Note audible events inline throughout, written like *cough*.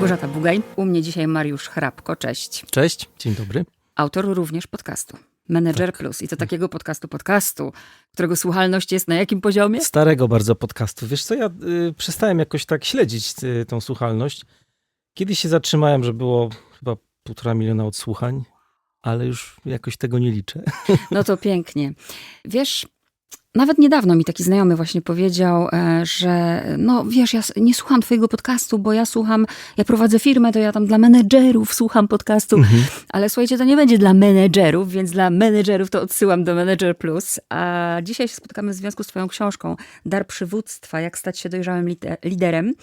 Małgorzata Bugaj, u mnie dzisiaj Mariusz Hrabko, cześć. Cześć, dzień dobry. Autor również podcastu. Manager Plus i to takiego podcastu podcastu, którego słuchalność jest na jakim poziomie? Starego bardzo podcastu. Wiesz co, ja y, przestałem jakoś tak śledzić y, tą słuchalność. Kiedyś się zatrzymałem, że było chyba półtora miliona odsłuchań, ale już jakoś tego nie liczę. No to pięknie. Wiesz, nawet niedawno mi taki znajomy właśnie powiedział, e, że no wiesz, ja nie słucham twojego podcastu, bo ja słucham, ja prowadzę firmę, to ja tam dla menedżerów słucham podcastu, ale słuchajcie, to nie będzie dla menedżerów, więc dla menedżerów to odsyłam do Manager Plus. A dzisiaj się spotkamy w związku z twoją książką Dar przywództwa, jak stać się dojrzałym liderem.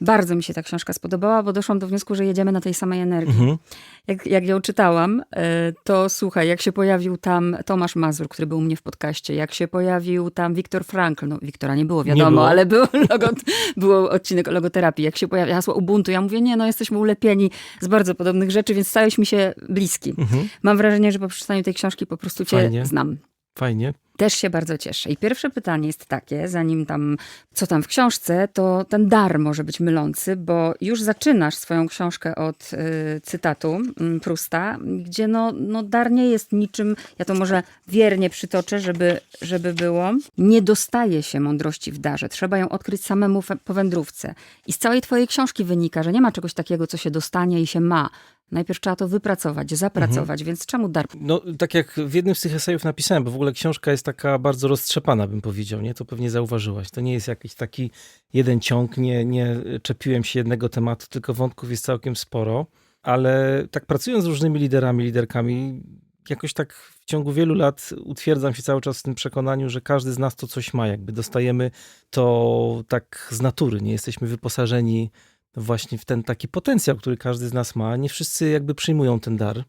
Bardzo mi się ta książka spodobała, bo doszłam do wniosku, że jedziemy na tej samej energii. Mhm. Jak, jak ją czytałam, e, to słuchaj, jak się pojawił tam Tomasz Mazur, który był u mnie w podcaście, jak się pojawił tam Wiktor Frankl, no Wiktora nie było, Nie wiadomo, było. ale był, *laughs* logo, był odcinek o logoterapii, jak się pojawia hasło Ubuntu, ja mówię, nie, no jesteśmy ulepieni z bardzo podobnych rzeczy, więc stałeś mi się bliski. Mhm. Mam wrażenie, że po przeczytaniu tej książki po prostu cię Fajnie. znam. Fajnie. Też się bardzo cieszę. I pierwsze pytanie jest takie, zanim tam, co tam w książce, to ten dar może być mylący, bo już zaczynasz swoją książkę od y, cytatu y, Prusta, gdzie no, no dar nie jest niczym, ja to może wiernie przytoczę, żeby, żeby było, nie dostaje się mądrości w darze, trzeba ją odkryć samemu po wędrówce. I z całej twojej książki wynika, że nie ma czegoś takiego, co się dostanie i się ma. Najpierw trzeba to wypracować, zapracować, więc czemu dar? No, tak jak w jednym z tych esejów napisałem, bo w ogóle książka jest taka bardzo roztrzepana, bym powiedział, nie? To pewnie zauważyłaś. To nie jest jakiś taki jeden ciąg, nie, nie czepiłem się jednego tematu, tylko wątków jest całkiem sporo. Ale tak pracując z różnymi liderami, liderkami, jakoś tak w ciągu wielu lat utwierdzam się cały czas w tym przekonaniu, że każdy z nas to coś ma. Jakby dostajemy to tak z natury, nie jesteśmy wyposażeni właśnie w ten taki potencjał, który każdy z nas ma. Nie wszyscy jakby przyjmują ten dar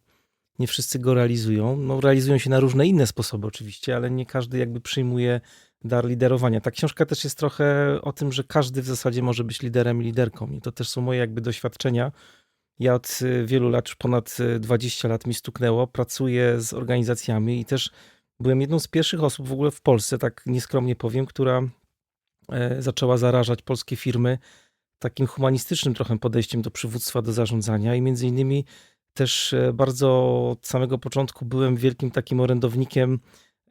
nie wszyscy go realizują. No, realizują się na różne inne sposoby oczywiście, ale nie każdy jakby przyjmuje dar liderowania. Ta książka też jest trochę o tym, że każdy w zasadzie może być liderem i liderką. I to też są moje jakby doświadczenia. Ja od y, wielu lat, już ponad y, 20 lat mi stuknęło, pracuję z organizacjami i też byłem jedną z pierwszych osób w ogóle w Polsce, tak nieskromnie powiem, która e, zaczęła zarażać polskie firmy takim humanistycznym trochę podejściem do przywództwa, do zarządzania i między innymi też e, bardzo od samego początku byłem wielkim takim orędownikiem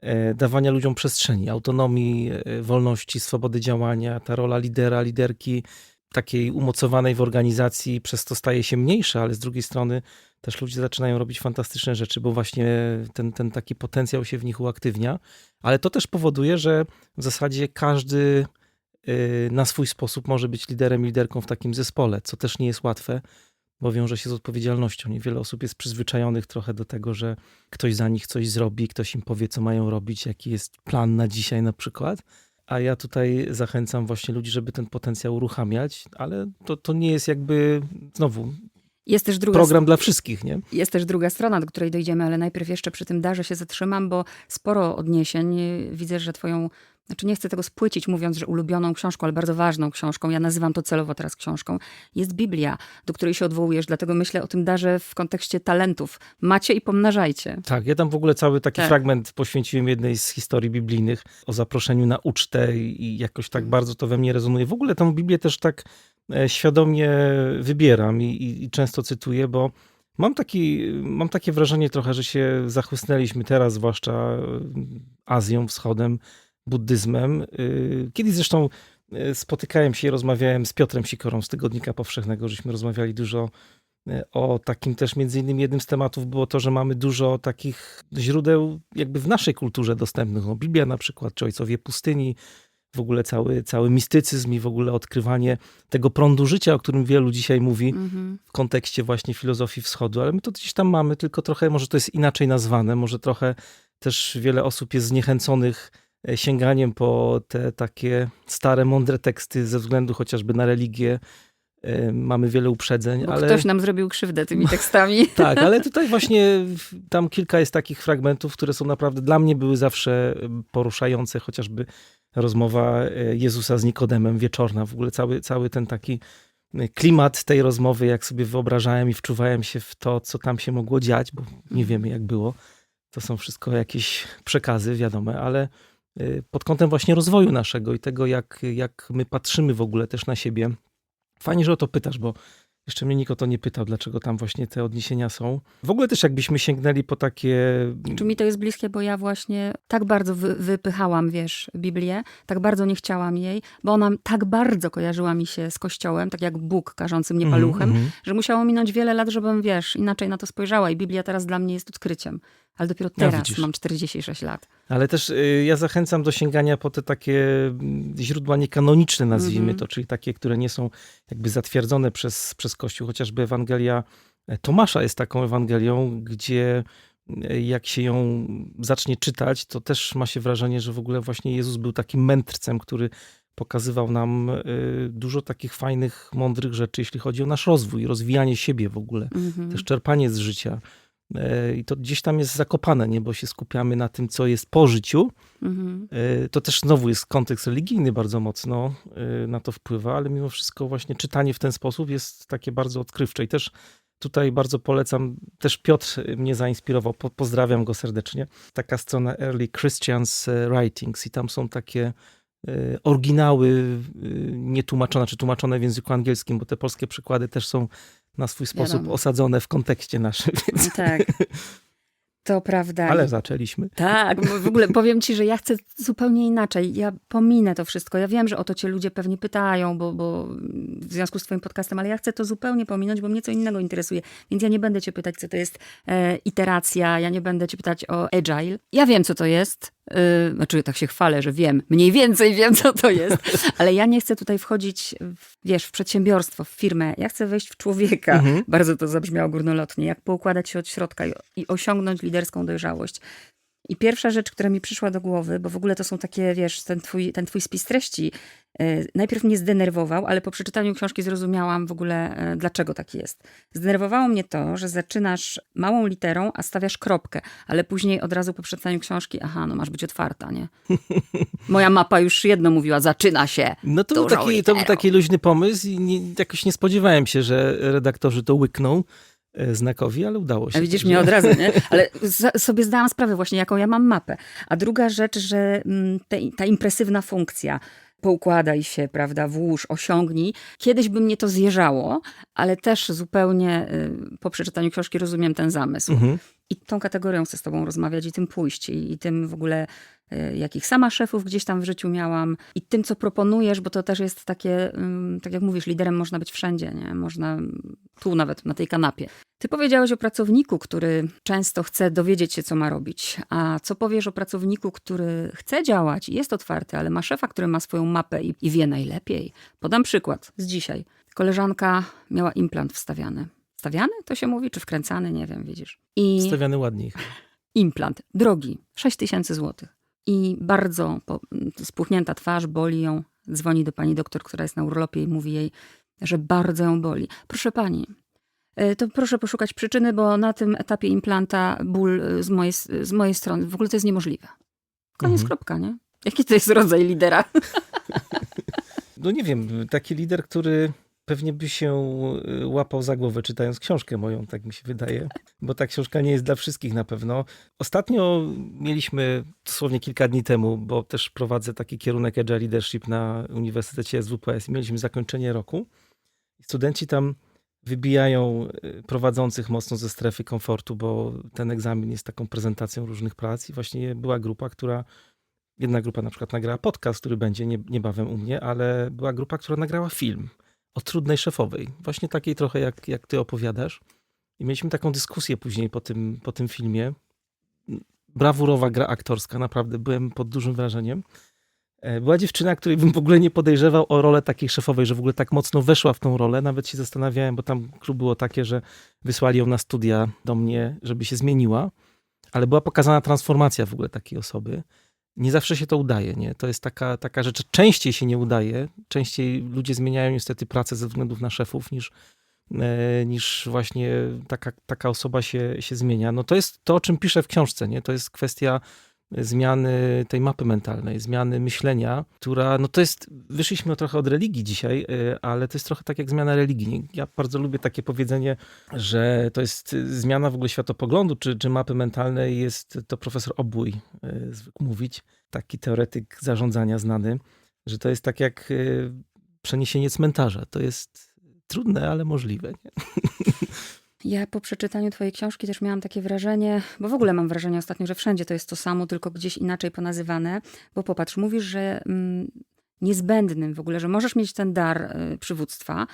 e, dawania ludziom przestrzeni, autonomii, e, wolności, swobody działania. Ta rola lidera, liderki, takiej umocowanej w organizacji, przez to staje się mniejsza, ale z drugiej strony też ludzie zaczynają robić fantastyczne rzeczy, bo właśnie ten, ten taki potencjał się w nich uaktywnia. Ale to też powoduje, że w zasadzie każdy na swój sposób może być liderem, liderką w takim zespole, co też nie jest łatwe bo wiąże się z odpowiedzialnością. Niewiele osób jest przyzwyczajonych trochę do tego, że ktoś za nich coś zrobi, ktoś im powie, co mają robić, jaki jest plan na dzisiaj na przykład. A ja tutaj zachęcam właśnie ludzi, żeby ten potencjał uruchamiać, ale to, to nie jest jakby znowu Jest też druga program dla wszystkich, nie? Jest też druga strona, do której dojdziemy, ale najpierw jeszcze przy tym darze się zatrzymam, bo sporo odniesień. y, Widzę, że twoją, znaczy nie chcę tego spłycić, mówiąc, że ulubioną książką, ale bardzo ważną książką, ja nazywam to celowo teraz książką, jest Biblia, do której się odwołujesz, dlatego myślę o tym darze w kontekście talentów. Macie i pomnażajcie. Tak, ja tam w ogóle cały taki Tak. fragment poświęciłem jednej z historii biblijnych o zaproszeniu na ucztę i jakoś tak bardzo to we mnie rezonuje. W ogóle tą Biblię też tak e, świadomie wybieram i, i, i często cytuję, bo mam, taki, mam takie wrażenie trochę, że się zachłysnęliśmy teraz, zwłaszcza e, Azją, Wschodem, buddyzmem. Y, Kiedyś zresztą e, spotykałem się i rozmawiałem z Piotrem Sikorą z Tygodnika Powszechnego, żeśmy rozmawiali dużo e, o takim też między innymi jednym z tematów było to, że mamy dużo takich źródeł jakby w naszej kulturze dostępnych. No, Biblia na przykład, czy Ojcowie Pustyni, w ogóle cały, cały mistycyzm i w ogóle odkrywanie tego prądu życia, o którym wielu dzisiaj mówi Mhm. w kontekście właśnie filozofii wschodu, ale my to gdzieś tam mamy, tylko trochę może to jest inaczej nazwane, może trochę też wiele osób jest zniechęconych sięganiem po te takie stare, mądre teksty ze względu chociażby na religię. E, Mamy wiele uprzedzeń, Bo ale... ktoś nam zrobił krzywdę tymi tekstami. *laughs* Tak, ale tutaj *laughs* właśnie tam kilka jest takich fragmentów, które są naprawdę dla mnie były zawsze em, poruszające, chociażby rozmowa e, Jezusa z Nikodemem wieczorna, w ogóle cały, cały ten taki e, klimat tej rozmowy, jak sobie wyobrażałem i wczuwałem się w to, co tam się mogło dziać, bo nie wiemy jak było. To są wszystko jakieś przekazy, wiadome, ale pod kątem właśnie rozwoju naszego i tego, jak, jak my patrzymy w ogóle też na siebie. Fajnie, że o to pytasz, bo Jeszcze mnie nikt o to nie pytał, dlaczego tam właśnie te odniesienia są. W ogóle też jakbyśmy sięgnęli po takie... Czy mi to jest bliskie, bo ja właśnie tak bardzo wy, wypychałam, wiesz, Biblię, tak bardzo nie chciałam jej, bo ona tak bardzo kojarzyła mi się z Kościołem, tak jak Bóg karzący mnie Mhm, paluchem, mhm. że musiało minąć wiele lat, żebym, wiesz, inaczej na to spojrzała i Biblia teraz dla mnie jest odkryciem. Ale dopiero teraz widzisz. mam 46 lat. Ale też y, ja zachęcam do sięgania po te takie mm, źródła niekanoniczne, nazwijmy Mhm. to, czyli takie, które nie są jakby zatwierdzone przez, przez Kościół. Chociażby Ewangelia e, Tomasza jest taką Ewangelią, gdzie e, jak się ją zacznie czytać, to też ma się wrażenie, że w ogóle właśnie Jezus był takim mędrcem, który pokazywał nam y, dużo takich fajnych, mądrych rzeczy, jeśli chodzi o nasz rozwój, rozwijanie siebie w ogóle Mhm. też czerpanie z życia. I to gdzieś tam jest zakopane, nie? bo się skupiamy na tym, co jest po życiu. Mhm. E, To też znowu jest kontekst religijny bardzo mocno e, na to wpływa, ale mimo wszystko właśnie czytanie w ten sposób jest takie bardzo odkrywcze. I też tutaj bardzo polecam, też Piotr mnie zainspirował, po, pozdrawiam go serdecznie. Taka strona Early Christians e, Writings i tam są takie oryginały nietłumaczone, czy tłumaczone w języku angielskim, bo te polskie przykłady też są na swój sposób Wiadomo. osadzone w kontekście naszym, *laughs* więc... Tak. To prawda. Ale zaczęliśmy. Tak, w ogóle powiem ci, że ja chcę zupełnie inaczej. Ja pominę to wszystko. Ja wiem, że o to cię ludzie pewnie pytają, bo, bo w związku z twoim podcastem, ale ja chcę to zupełnie pominąć, bo mnie co innego interesuje. Więc ja nie będę cię pytać, co to jest e, iteracja, ja nie będę cię pytać o agile. Ja wiem, co to jest. E, znaczy, tak się chwalę, że wiem. Mniej więcej wiem, co to jest. *laughs* Ale ja nie chcę tutaj wchodzić, w, wiesz, w przedsiębiorstwo, w firmę. Ja chcę wejść w człowieka. Mhm. Bardzo to zabrzmiało górnolotnie. Jak poukładać się od środka i, i osiągnąć liderską dojrzałość. I pierwsza rzecz, która mi przyszła do głowy, bo w ogóle to są takie, wiesz, ten twój, ten twój spis treści, e, najpierw mnie zdenerwował, ale po przeczytaniu książki zrozumiałam w ogóle, e, dlaczego tak jest. Zdenerwowało mnie to, że zaczynasz małą literą, a stawiasz kropkę, ale później od razu po przeczytaniu książki, aha, no masz być otwarta, nie? *laughs* Moja mapa już jedno mówiła, zaczyna się. No to był, taki, to był taki luźny pomysł i nie, jakoś nie spodziewałem się, że redaktorzy to łykną znakowi, ale udało się. A widzisz mnie od razu, nie? *laughs* Ale sobie zdałam sprawę właśnie, jaką ja mam mapę. A druga rzecz, że mm, te, ta impresywna funkcja, poukładaj się, prawda, włóż, osiągnij. Kiedyś by mnie to zjeżało, ale też zupełnie y, po przeczytaniu książki rozumiem ten zamysł. Mhm. I tą kategorią chcę z tobą rozmawiać i tym pójść i, i tym w ogóle, y, jakich sama szefów gdzieś tam w życiu miałam i tym, co proponujesz, bo to też jest takie, tak jak mówisz, liderem można być wszędzie, nie? Można tu nawet, na tej kanapie. Ty powiedziałeś o pracowniku, który często chce dowiedzieć się, co ma robić. A co powiesz o pracowniku, który chce działać i jest otwarty, ale ma szefa, który ma swoją mapę i, i wie najlepiej? Podam przykład z dzisiaj. Koleżanka miała implant wstawiany. Wstawiany to się mówi, czy wkręcany? Nie wiem, widzisz. I Stawiany ładniej. *laughs* implant, drogi, 6 tysięcy złotych. I bardzo po, spuchnięta twarz, boli ją. Dzwoni do pani doktor, która jest na urlopie i mówi jej, że bardzo ją boli. Proszę pani, to proszę poszukać przyczyny, bo na tym etapie implanta ból y, z mojej, z mojej strony, w ogóle to jest niemożliwe. Koniec, Mhm. kropka, nie? Jaki to jest rodzaj lidera? *laughs* No nie wiem, taki lider, który pewnie by się y, łapał za głowę czytając książkę moją, tak mi się wydaje, bo ta książka nie jest dla wszystkich na pewno. Ostatnio mieliśmy, dosłownie kilka dni temu, bo też prowadzę taki kierunek Agile Leadership na Uniwersytecie SWPS i mieliśmy zakończenie roku. Studenci tam wybijają y, prowadzących mocno ze strefy komfortu, bo ten egzamin jest taką prezentacją różnych prac i właśnie była grupa, która jedna grupa na przykład nagrała podcast, który będzie nie, niebawem u mnie, ale była grupa, która nagrała film o trudnej szefowej. Właśnie takiej trochę jak, jak ty opowiadasz. I mieliśmy taką dyskusję później po tym, po tym filmie. Brawurowa gra aktorska, naprawdę byłem pod dużym wrażeniem. E, Była dziewczyna, której bym w ogóle nie podejrzewał o rolę takiej szefowej, że w ogóle tak mocno weszła w tą rolę. Nawet się zastanawiałem, bo tam klub było takie, że wysłali ją na studia do mnie, żeby się zmieniła, ale była pokazana transformacja w ogóle takiej osoby nie zawsze się to udaje, nie? To jest taka, taka rzecz, częściej się nie udaje, częściej ludzie zmieniają niestety pracę ze względów na szefów niż, e, niż właśnie taka, taka osoba się, się zmienia. No to jest to, o czym piszę w książce, nie? To jest kwestia zmiany tej mapy mentalnej, zmiany myślenia, która, no to jest, wyszliśmy trochę od religii dzisiaj, e, ale to jest trochę tak jak zmiana religii. Ja bardzo lubię takie powiedzenie, że to jest zmiana w ogóle światopoglądu, czy, czy mapy mentalnej, jest to profesor Obój e, zwykł mówić, taki teoretyk zarządzania znany, że to jest tak jak przeniesienie cmentarza. To jest trudne, ale możliwe. Nie? *laughs* Ja po przeczytaniu twojej książki też miałam takie wrażenie, bo w ogóle mam wrażenie ostatnio, że wszędzie to jest to samo, tylko gdzieś inaczej ponazywane. Bo popatrz, mówisz, że mm, niezbędnym w ogóle, że możesz mieć ten dar y, przywództwa,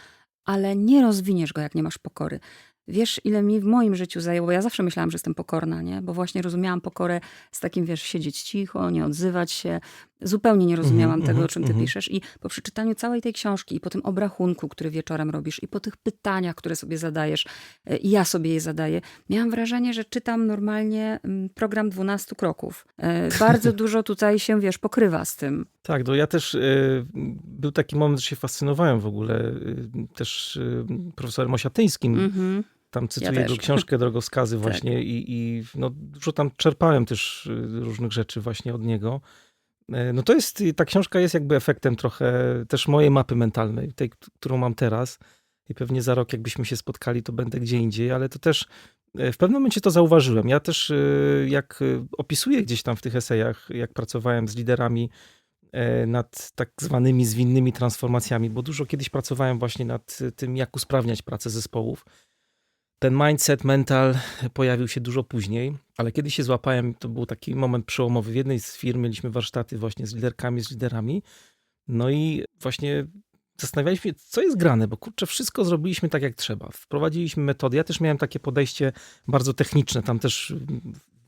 ale nie rozwiniesz go, jak nie masz pokory. Wiesz, ile mi w moim życiu zajęło, ja zawsze myślałam, że jestem pokorna, nie? Bo właśnie rozumiałam pokorę z takim, wiesz, siedzieć cicho, nie odzywać się. Zupełnie nie rozumiałam Mhm, tego, mhm, o czym ty mhm. piszesz. I po przeczytaniu całej tej książki i po tym obrachunku, który wieczorem robisz i po tych pytaniach, które sobie zadajesz y, i ja sobie je zadaję, miałam wrażenie, że czytam normalnie mm, program 12 kroków. Y, Bardzo *laughs* dużo tutaj się, wiesz, pokrywa z tym. Tak, no ja też y, był taki moment, że się fascynowałem w ogóle y, też y, profesorem Osiatyńskim. Mhm. Tam cytuję też. jego książkę Drogowskazy *laughs* właśnie i, i no, dużo tam czerpałem też różnych rzeczy właśnie od niego. E, No to jest, ta książka jest jakby efektem trochę też mojej mapy mentalnej, tej, którą mam teraz. I pewnie za rok, jakbyśmy się spotkali, to będę gdzie indziej, ale to też e, w pewnym momencie to zauważyłem. Ja też, y, jak opisuję gdzieś tam w tych esejach, jak pracowałem z liderami e, nad tak zwanymi zwinnymi transformacjami, bo dużo kiedyś pracowałem właśnie nad tym, jak usprawniać pracę zespołów. Ten mindset, mental pojawił się dużo później, ale kiedy się złapałem, to był taki moment przełomowy. W jednej z firm mieliśmy warsztaty właśnie z liderkami, z liderami. No i właśnie zastanawialiśmy się, co jest grane, bo kurczę, wszystko zrobiliśmy tak, jak trzeba. Wprowadziliśmy metody. Ja też miałem takie podejście bardzo techniczne. Tam też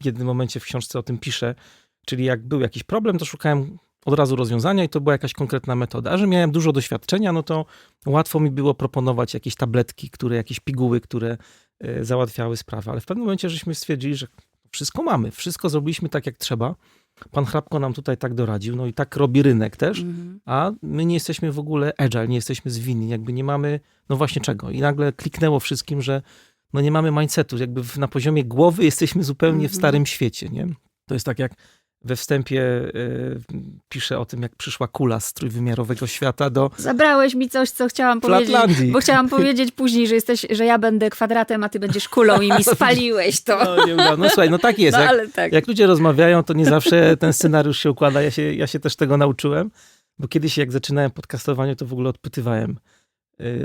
w jednym momencie w książce o tym piszę. Czyli jak był jakiś problem, to szukałem od razu rozwiązania i to była jakaś konkretna metoda. A że miałem dużo doświadczenia, no to łatwo mi było proponować jakieś tabletki, które, jakieś piguły, które załatwiały sprawę. Ale w pewnym momencie żeśmy stwierdzili, że wszystko mamy, wszystko zrobiliśmy tak, jak trzeba. Pan Hrabko nam tutaj tak doradził, no i tak robi rynek też, Mhm. a my nie jesteśmy w ogóle agile, nie jesteśmy zwinni, jakby nie mamy, no właśnie czego. I nagle kliknęło wszystkim, że no nie mamy mindsetu, jakby w, na poziomie głowy jesteśmy zupełnie w Mhm. starym świecie, nie? To jest tak jak we wstępie y, piszę o tym, jak przyszła kula z trójwymiarowego świata do Zabrałeś mi coś, co chciałam powiedzieć. Flatlandii. Bo chciałam powiedzieć później, że jesteś, że ja będę kwadratem, a ty będziesz kulą i mi *laughs* spaliłeś to. No, nie udało. no słuchaj, no tak jest. No Jak, tak. jak ludzie rozmawiają, to nie zawsze ten scenariusz się układa. Ja się, ja się też tego nauczyłem, bo kiedyś jak zaczynałem podcastowanie, to w ogóle odpytywałem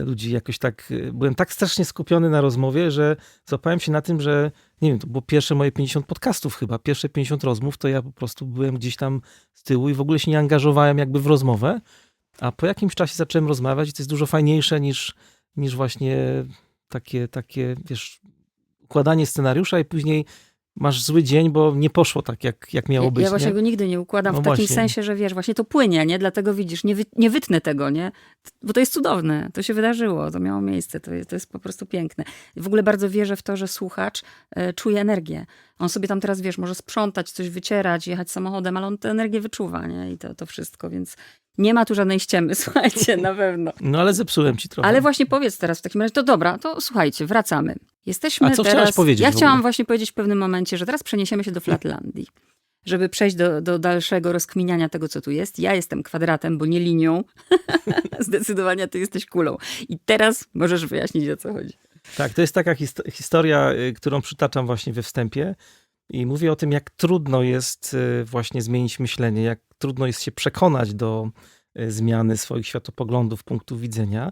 ludzi jakoś tak, y, byłem tak strasznie skupiony na rozmowie, że złapałem się na tym, że nie wiem, to było pierwsze moje 50 podcastów chyba, pierwsze 50 rozmów, to ja po prostu byłem gdzieś tam z tyłu i w ogóle się nie angażowałem jakby w rozmowę, a po jakimś czasie zacząłem rozmawiać i to jest dużo fajniejsze niż, niż właśnie takie, takie, wiesz, układanie scenariusza i później masz zły dzień, bo nie poszło tak, jak, jak miało Ja, być. ja właśnie nie? go nigdy nie układam No w takim właśnie. sensie, że wiesz, właśnie to płynie, nie? Dlatego widzisz, nie, wy, nie wytnę tego, nie? Bo to jest cudowne, to się wydarzyło, to miało miejsce, to jest, to jest po prostu piękne. W ogóle bardzo wierzę w to, że słuchacz e, czuje energię. On sobie tam teraz, wiesz, może sprzątać, coś wycierać, jechać samochodem, ale on tę energię wyczuwa, nie? I to, to wszystko, więc nie ma tu żadnej ściemy, *laughs* słuchajcie, na pewno. No ale zepsułem ci trochę. Ale właśnie powiedz teraz w takim razie, to dobra, to słuchajcie, wracamy. Jesteśmy A co teraz... chciałaś powiedzieć Ja chciałam właśnie powiedzieć w pewnym momencie, że teraz przeniesiemy się do Flatlandii. Żeby przejść do, do dalszego rozkminiania tego, co tu jest. Ja jestem kwadratem, bo nie linią. *laughs* Zdecydowanie ty jesteś kulą. I teraz możesz wyjaśnić, o co chodzi. Tak, to jest taka hist- historia, y, którą przytaczam właśnie we wstępie i mówię o tym, jak trudno jest y, właśnie zmienić myślenie, jak trudno jest się przekonać do y, zmiany swoich światopoglądów, punktu widzenia.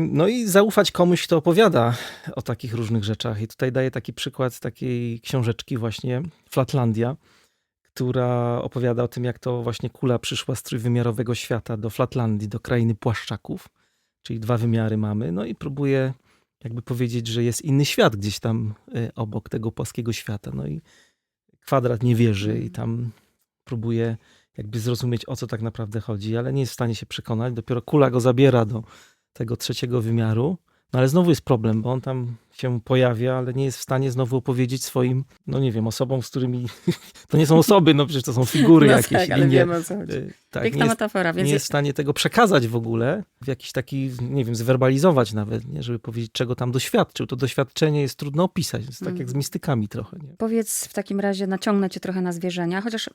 No i zaufać komuś, kto opowiada o takich różnych rzeczach. I tutaj daję taki przykład takiej książeczki właśnie Flatlandia, która opowiada o tym, jak to właśnie kula przyszła z trójwymiarowego świata do Flatlandii, do krainy płaszczaków, czyli dwa wymiary mamy. No i próbuje jakby powiedzieć, że jest inny świat gdzieś tam y, obok tego płaskiego świata. No i kwadrat nie wierzy i tam próbuje jakby zrozumieć, o co tak naprawdę chodzi, ale nie jest w stanie się przekonać. Dopiero kula go zabiera do tego trzeciego wymiaru. No ale znowu jest problem, bo on tam się pojawia, ale nie jest w stanie znowu opowiedzieć swoim, no nie wiem, osobom, z którymi... *laughs* to nie są osoby, no przecież to są figury no jakieś. tak, ale linie. wiemy, o co chodzi. Y, Tak, Piękna nie jest, metafora, więc nie jest w stanie tego przekazać w ogóle, w jakiś taki, nie wiem, zwerbalizować nawet, nie? żeby powiedzieć, czego tam doświadczył. To doświadczenie jest trudno opisać, jest tak Mm. jak z mistykami trochę. Nie? Powiedz w takim razie, naciągnę cię trochę na zwierzenia, chociaż